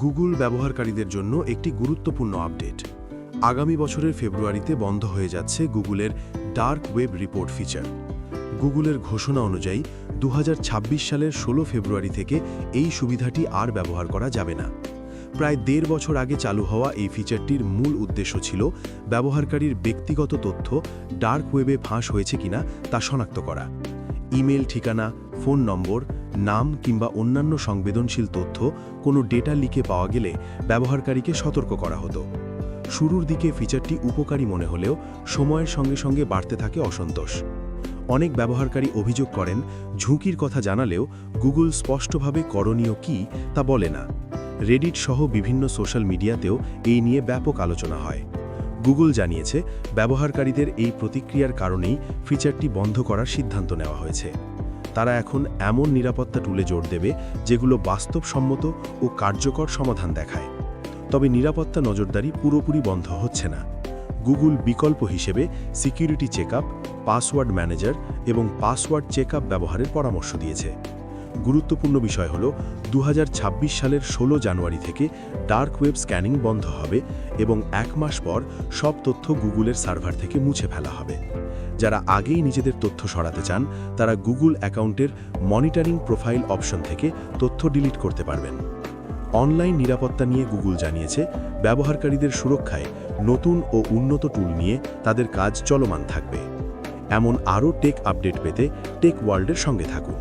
Google ব্যবহারকারীদের জন্য একটি গুরুত্বপূর্ণ আপডেট। আগামী বছরের ফেব্রুয়ারিতে বন্ধ হয়ে যাচ্ছে গুগলের ডার্ক ওয়েব রিপোর্ট ফিচার। গুগলের ঘোষণা অনুযায়ী দু হাজার ছাব্বিশ সালের ১৬ ফেব্রুয়ারি থেকে এই সুবিধাটি আর ব্যবহার করা যাবে না। প্রায় দেড় বছর আগে চালু হওয়া এই ফিচারটির মূল উদ্দেশ্য ছিল ব্যবহারকারীর ব্যক্তিগত তথ্য ডার্ক ওয়েবে ফাঁস হয়েছে কিনা তা শনাক্ত করা। ইমেল ঠিকানা, ফোন নম্বর নাম কিংবা অন্যান্য সংবেদনশীল তথ্য কোনো ডেটা লিকে পাওয়া গেলে ব্যবহারকারীকে সতর্ক করা হতো। শুরুর দিকে ফিচারটি উপকারী মনে হলেও সময়ের সঙ্গে সঙ্গে বাড়তে থাকে অসন্তোষ। অনেক ব্যবহারকারী অভিযোগ করেন, ঝুঁকির কথা জানালেও গুগল স্পষ্টভাবে করণীয় কি তা বলে না। রেডিট সহ বিভিন্ন সোশ্যাল মিডিয়াতেও এই নিয়ে ব্যাপক আলোচনা হয়। গুগল জানিয়েছে, ব্যবহারকারীদের এই প্রতিক্রিয়ার কারণেই ফিচারটি বন্ধ করার সিদ্ধান্ত নেওয়া হয়েছে। তারা এখন এমন নিরাপত্তা টুলে জোর দেবে যেগুলো বাস্তবসম্মত ও কার্যকর সমাধান দেখায়। তবে নিরাপত্তা নজরদারি পুরোপুরি বন্ধ হচ্ছে না। গুগল বিকল্প হিসেবে সিকিউরিটি চেকআপ, পাসওয়ার্ড ম্যানেজার এবং পাসওয়ার্ড চেকআপ ব্যবহারের পরামর্শ দিয়েছে। গুরুত্বপূর্ণ বিষয় হল দু হাজার ছাব্বিশ সালের ১৬ জানুয়ারি থেকে ডার্ক ওয়েব স্ক্যানিং বন্ধ হবে এবং এক মাস পর সব তথ্য গুগলের সার্ভার থেকে মুছে ফেলা হবে। যারা আগেই নিজেদের তথ্য সরাতে চান, তারা গুগল অ্যাকাউন্টের মনিটরিং প্রোফাইল অপশন থেকে তথ্য ডিলিট করতে পারবেন। অনলাইন নিরাপত্তা নিয়ে গুগল জানিয়েছে, ব্যবহারকারীদের সুরক্ষায় নতুন ও উন্নত টুল নিয়ে তাদের কাজ চলমান থাকবে। এমন আরও টেক আপডেট পেতে টেক ওয়ার্ল্ডের সঙ্গে থাকুন।